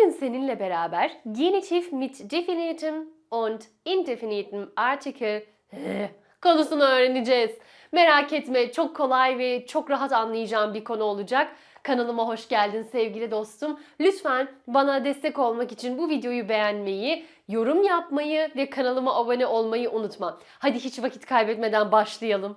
Bugün seninle beraber Genitiv mit Definitem und Indefinitem Artikel eh, konusunu öğreneceğiz. Merak etme çok kolay ve çok rahat anlayacağım bir konu olacak. Kanalıma hoş geldin sevgili dostum. Lütfen bana destek olmak için bu videoyu beğenmeyi, yorum yapmayı ve kanalıma abone olmayı unutma. Hadi hiç vakit kaybetmeden başlayalım.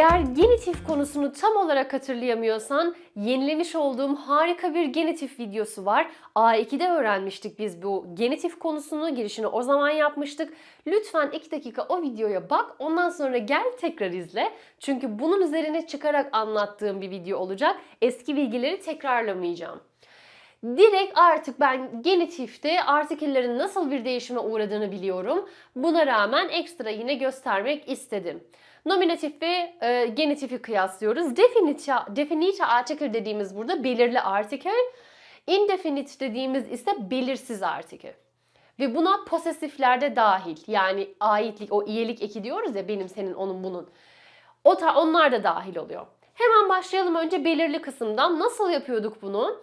Eğer genitif konusunu tam olarak hatırlayamıyorsan yenilemiş olduğum harika bir genitif videosu var. A2'de öğrenmiştik biz bu genitif konusunu. Girişini o zaman yapmıştık. Lütfen 2 dakika o videoya bak. Ondan sonra gel tekrar izle. Çünkü bunun üzerine çıkarak anlattığım bir video olacak. Eski bilgileri tekrarlamayacağım. Direkt artık ben genitifte artiküllerin nasıl bir değişime uğradığını biliyorum. Buna rağmen ekstra yine göstermek istedim. Nominatif ve e, genitifi kıyaslıyoruz. Definite, definite article dediğimiz burada belirli artikel. Indefinite dediğimiz ise belirsiz artikel. Ve buna posesiflerde dahil. Yani aitlik, o iyilik eki diyoruz ya benim, senin, onun, bunun. O ta, onlar da dahil oluyor. Hemen başlayalım önce belirli kısımdan. Nasıl yapıyorduk bunu?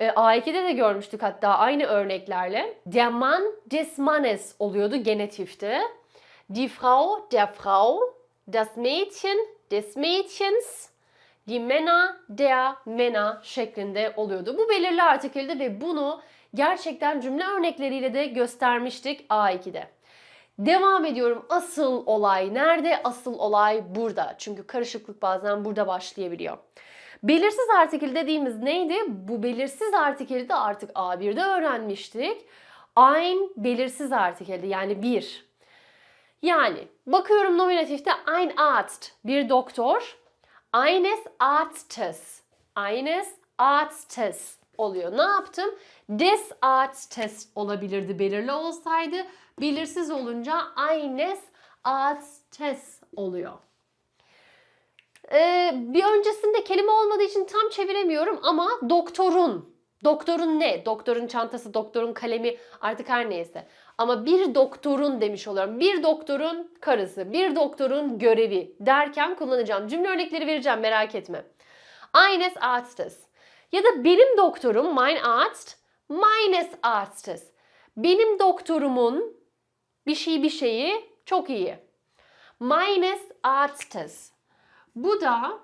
E, A2'de de görmüştük hatta aynı örneklerle. Der Mann des Mannes oluyordu genetifte. Die Frau der Frau das Mädchen des Mädchens, die Männer der Männer şeklinde oluyordu. Bu belirli artikülde ve bunu gerçekten cümle örnekleriyle de göstermiştik A2'de. Devam ediyorum. Asıl olay nerede? Asıl olay burada. Çünkü karışıklık bazen burada başlayabiliyor. Belirsiz artikül dediğimiz neydi? Bu belirsiz artikülü de artık A1'de öğrenmiştik. Ein belirsiz artikeldi yani bir. Yani bakıyorum nominatifte ein Arzt bir doktor. Eines Arztes. Eines Arztes oluyor. Ne yaptım? Des Arztes olabilirdi belirli olsaydı. Belirsiz olunca eines Arztes oluyor. Ee, bir öncesinde kelime olmadığı için tam çeviremiyorum ama doktorun. Doktorun ne? Doktorun çantası, doktorun kalemi artık her neyse. Ama bir doktorun demiş oluyorum. Bir doktorun karısı, bir doktorun görevi derken kullanacağım. Cümle örnekleri vereceğim merak etme. Eines Arztes. Ya da benim doktorum, mein Arzt, meines Arztes. Benim doktorumun bir şey bir şeyi çok iyi. Meines Arztes. Bu da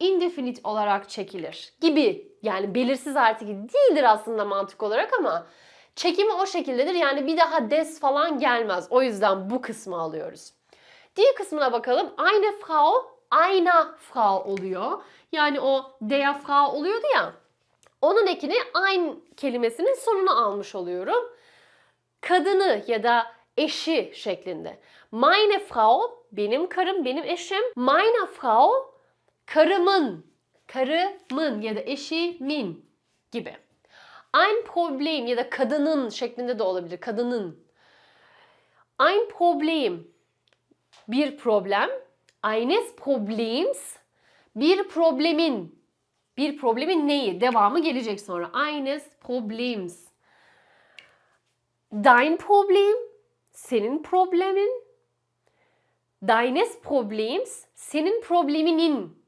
indefinite olarak çekilir gibi. Yani belirsiz artık değildir aslında mantık olarak ama çekimi o şekildedir. Yani bir daha des falan gelmez. O yüzden bu kısmı alıyoruz. Diğer kısmına bakalım. Eine Frau, eine Frau oluyor. Yani o der Frau oluyordu ya. Onun ekini ein kelimesinin sonuna almış oluyorum. Kadını ya da eşi şeklinde. Meine Frau, benim karım, benim eşim. Meine Frau, karımın, karımın ya da eşimin gibi. Ein Problem ya da kadının şeklinde de olabilir. Kadının. Ein Problem bir problem. Eines Problems bir problemin. Bir problemin neyi? Devamı gelecek sonra. Eines Problems. Dein Problem senin problemin. Deines Problems senin probleminin.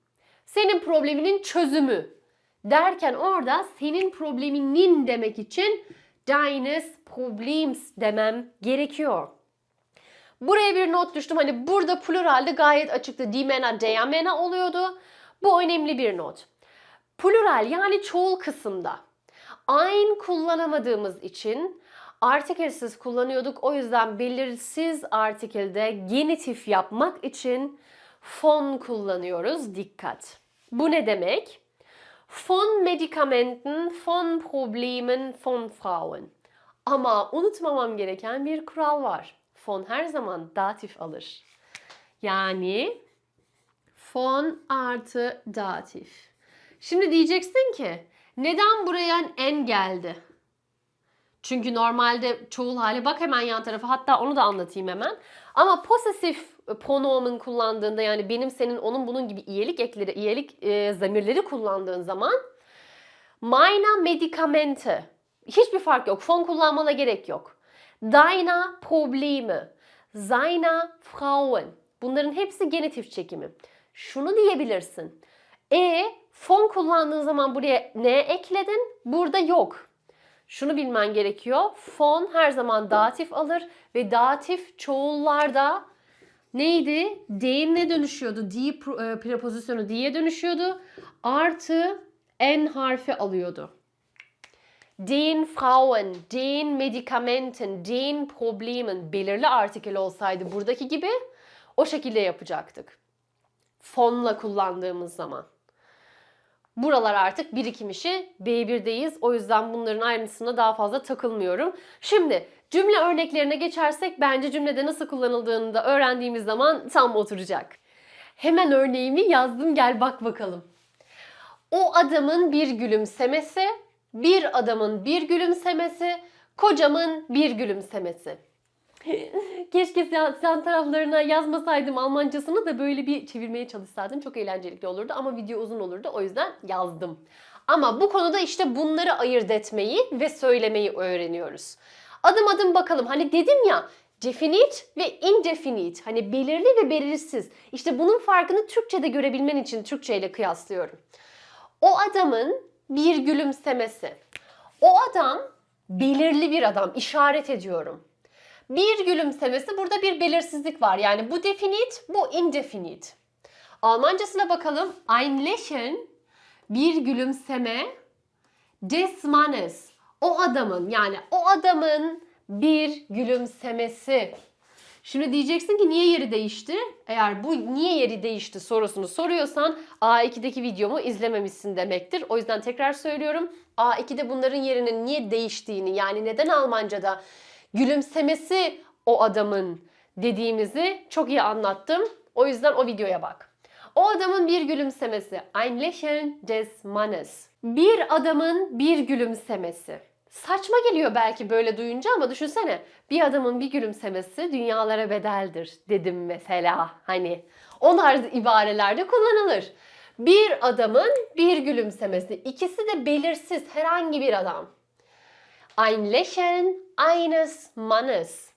Senin probleminin çözümü derken orada senin probleminin demek için deines Problems demem gerekiyor. Buraya bir not düştüm. Hani burada pluralde gayet açıktı. Die Männer, der oluyordu. Bu önemli bir not. Plural yani çoğul kısımda ein kullanamadığımız için artikelsiz kullanıyorduk. O yüzden belirsiz artikelde genitif yapmak için von kullanıyoruz. Dikkat. Bu ne demek? Von Medikamenten, von Problemen, von Frauen. Ama unutmamam gereken bir kural var. Von her zaman datif alır. Yani von artı datif. Şimdi diyeceksin ki neden buraya en geldi? Çünkü normalde çoğul hali bak hemen yan tarafa hatta onu da anlatayım hemen. Ama posesif pronomen kullandığında yani benim senin onun bunun gibi iyilik ekleri, iyilik e, zamirleri kullandığın zaman meine Medikamente hiçbir fark yok. Fon kullanmana gerek yok. Deine Probleme, seine Frauen bunların hepsi genitif çekimi. Şunu diyebilirsin. E von kullandığın zaman buraya ne ekledin? Burada yok. Şunu bilmen gerekiyor. Von her zaman datif alır ve datif çoğullarda neydi? Deyimle dönüşüyordu. Die pro- e, prepozisyonu diye dönüşüyordu. Artı n harfi alıyordu. Den Frauen, den Medikamenten, den Problemen belirli artikel olsaydı buradaki gibi o şekilde yapacaktık. Fonla kullandığımız zaman. Buralar artık birikim işi. B1'deyiz. O yüzden bunların ayrıntısına daha fazla takılmıyorum. Şimdi cümle örneklerine geçersek bence cümlede nasıl kullanıldığını da öğrendiğimiz zaman tam oturacak. Hemen örneğimi yazdım gel bak bakalım. O adamın bir gülümsemesi, bir adamın bir gülümsemesi, kocamın bir gülümsemesi. Keşke sen, taraflarına yazmasaydım Almancasını da böyle bir çevirmeye çalışsaydım. Çok eğlenceli olurdu ama video uzun olurdu. O yüzden yazdım. Ama bu konuda işte bunları ayırt etmeyi ve söylemeyi öğreniyoruz. Adım adım bakalım. Hani dedim ya definite ve indefinite. Hani belirli ve belirsiz. İşte bunun farkını Türkçe'de görebilmen için Türkçe ile kıyaslıyorum. O adamın bir gülümsemesi. O adam belirli bir adam. işaret ediyorum. Bir gülümsemesi burada bir belirsizlik var. Yani bu definite, bu indefinite. Almancasına bakalım. Ein Lächeln bir gülümseme des Mannes o adamın yani o adamın bir gülümsemesi. Şimdi diyeceksin ki niye yeri değişti? Eğer bu niye yeri değişti sorusunu soruyorsan A2'deki videomu izlememişsin demektir. O yüzden tekrar söylüyorum. A2'de bunların yerinin niye değiştiğini yani neden Almanca'da gülümsemesi o adamın dediğimizi çok iyi anlattım. O yüzden o videoya bak. O adamın bir gülümsemesi. Ein Lächeln des Mannes. Bir adamın bir gülümsemesi. Saçma geliyor belki böyle duyunca ama düşünsene. Bir adamın bir gülümsemesi dünyalara bedeldir dedim mesela. Hani o tarz ibarelerde kullanılır. Bir adamın bir gülümsemesi. İkisi de belirsiz herhangi bir adam. Ein Lächeln eines Mannes.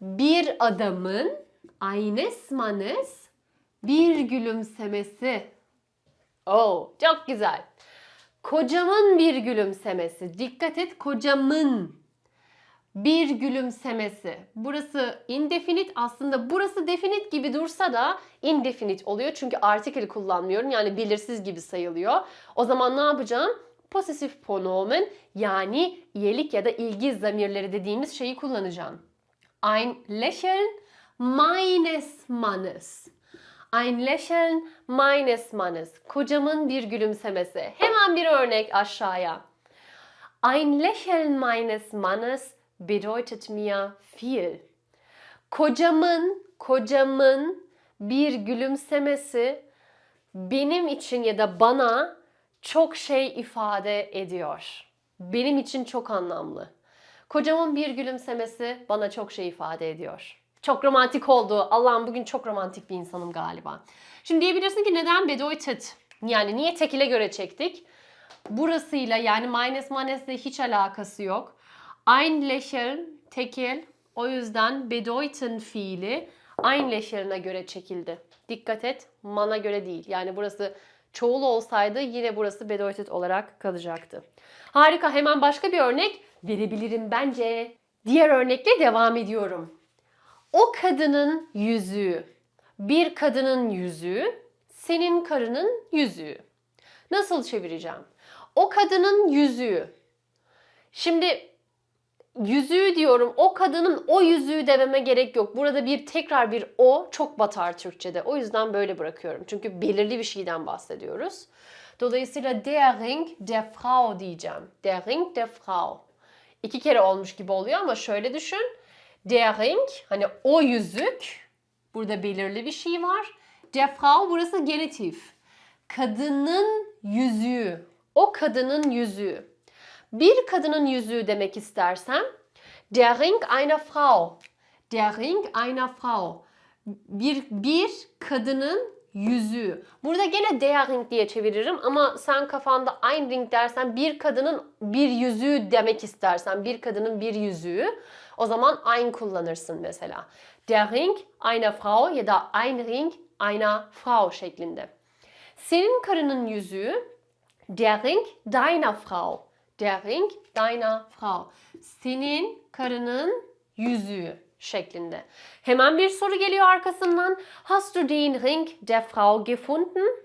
Bir adamın eines Mannes bir gülümsemesi. Oh, çok güzel. Kocamın bir gülümsemesi. Dikkat et kocamın bir gülümsemesi. Burası indefinite aslında burası definite gibi dursa da indefinite oluyor. Çünkü article kullanmıyorum yani belirsiz gibi sayılıyor. O zaman ne yapacağım? Possessive pronomen yani iyilik ya da ilgi zamirleri dediğimiz şeyi kullanacağım. Ein Lächeln meines Mannes. Ein Lächeln meines Mannes. Kocamın bir gülümsemesi. Hemen bir örnek aşağıya. Ein Lächeln meines Mannes bedeutet mir viel. Kocamın, kocamın bir gülümsemesi benim için ya da bana çok şey ifade ediyor. Benim için çok anlamlı. Kocamın bir gülümsemesi bana çok şey ifade ediyor. Çok romantik oldu. Allah'ım bugün çok romantik bir insanım galiba. Şimdi diyebilirsin ki neden bedeutet? Yani niye tekile göre çektik? Burasıyla yani minus minus'le hiç alakası yok. Ein Lächeln tekil. O yüzden bedeuten fiili ein Lächeln'a göre çekildi. Dikkat et, mana göre değil. Yani burası çoğul olsaydı yine burası bedeutet olarak kalacaktı. Harika. Hemen başka bir örnek verebilirim bence. Diğer örnekle devam ediyorum. O kadının yüzüğü. Bir kadının yüzüğü, senin karının yüzüğü. Nasıl çevireceğim? O kadının yüzüğü. Şimdi yüzüğü diyorum. O kadının o yüzüğü dememe gerek yok. Burada bir tekrar bir o çok batar Türkçe'de. O yüzden böyle bırakıyorum. Çünkü belirli bir şeyden bahsediyoruz. Dolayısıyla der Ring der Frau diyeceğim. Der Ring der Frau. İki kere olmuş gibi oluyor ama şöyle düşün. Der Ring hani o yüzük. Burada belirli bir şey var. Der Frau burası genitif. Kadının yüzüğü. O kadının yüzüğü. Bir kadının yüzüğü demek istersem der Ring einer Frau. Der Ring einer Frau. Bir, bir kadının yüzüğü. Burada gene der Ring diye çeviririm ama sen kafanda ein Ring dersen bir kadının bir yüzüğü demek istersen bir kadının bir yüzüğü o zaman ein kullanırsın mesela. Der Ring einer Frau ya da ein Ring einer Frau şeklinde. Senin karının yüzüğü der Ring deiner Frau. Der Ring Frau. Senin karının yüzüğü şeklinde. Hemen bir soru geliyor arkasından. Hast du den Ring der Frau gefunden?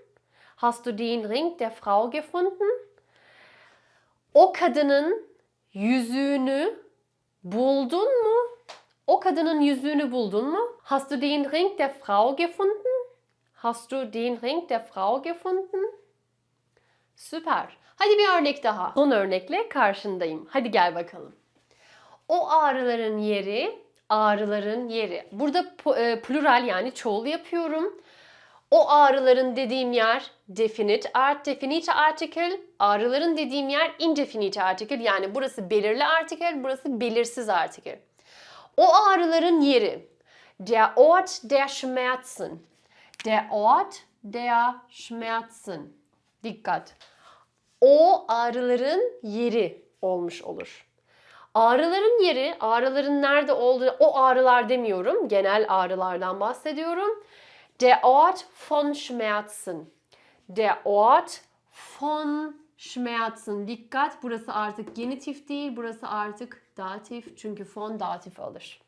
Hast du den Ring der Frau gefunden? O kadının yüzüğünü buldun mu? O kadının yüzüğünü buldun mu? Hast du den Ring der Frau gefunden? Hast du den Ring der Frau gefunden? Süper. Hadi bir örnek daha. Son örnekle karşındayım. Hadi gel bakalım. O ağrıların yeri, ağrıların yeri. Burada e, plural yani çoğul yapıyorum. O ağrıların dediğim yer definite art definite article. Ağrıların dediğim yer indefinite article. Yani burası belirli article, burası belirsiz article. O ağrıların yeri. Der Ort der Schmerzen. Der Ort der Schmerzen. Dikkat. O ağrıların yeri olmuş olur. Ağrıların yeri, ağrıların nerede olduğu, o ağrılar demiyorum. Genel ağrılardan bahsediyorum. Der Ort von Schmerzen. Der Ort von Schmerzen. Dikkat burası artık genitif değil, burası artık datif. Çünkü von datif alır.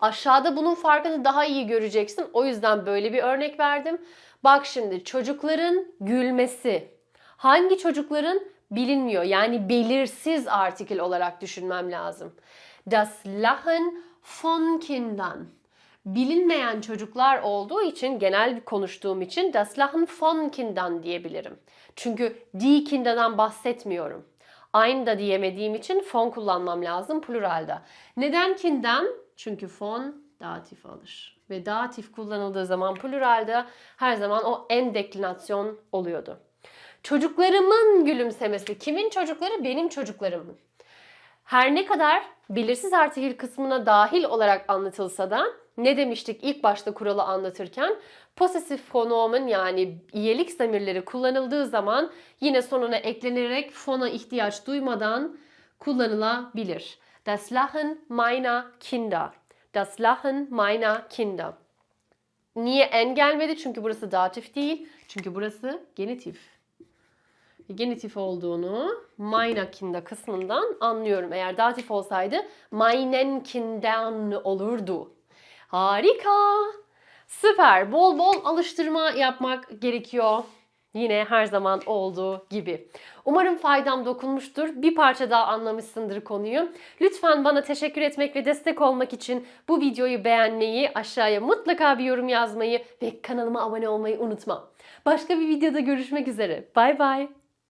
Aşağıda bunun farkını daha iyi göreceksin. O yüzden böyle bir örnek verdim. Bak şimdi çocukların gülmesi. Hangi çocukların bilinmiyor. Yani belirsiz artikel olarak düşünmem lazım. Das Lachen von Kindern. Bilinmeyen çocuklar olduğu için, genel konuştuğum için das Lachen von Kindern diyebilirim. Çünkü die Kinder'dan bahsetmiyorum. Aynı da diyemediğim için von kullanmam lazım pluralda. Neden Kindern? Çünkü von datif alır. Ve datif kullanıldığı zaman pluralde her zaman o en deklinasyon oluyordu. Çocuklarımın gülümsemesi. Kimin çocukları? Benim çocuklarımın. Her ne kadar belirsiz artikül kısmına dahil olarak anlatılsa da ne demiştik ilk başta kuralı anlatırken? Posesif pronomen yani iyilik zamirleri kullanıldığı zaman yine sonuna eklenerek fona ihtiyaç duymadan kullanılabilir. Das Lachen meiner Kinder. Das Lachen meiner Kinder. Niye en gelmedi? Çünkü burası datif değil. Çünkü burası genitif genitif olduğunu meiner Kinder kısmından anlıyorum. Eğer datif olsaydı meinen Kindern olurdu. Harika. Süper. Bol bol alıştırma yapmak gerekiyor. Yine her zaman olduğu gibi. Umarım faydam dokunmuştur. Bir parça daha anlamışsındır konuyu. Lütfen bana teşekkür etmek ve destek olmak için bu videoyu beğenmeyi, aşağıya mutlaka bir yorum yazmayı ve kanalıma abone olmayı unutma. Başka bir videoda görüşmek üzere. Bay bay.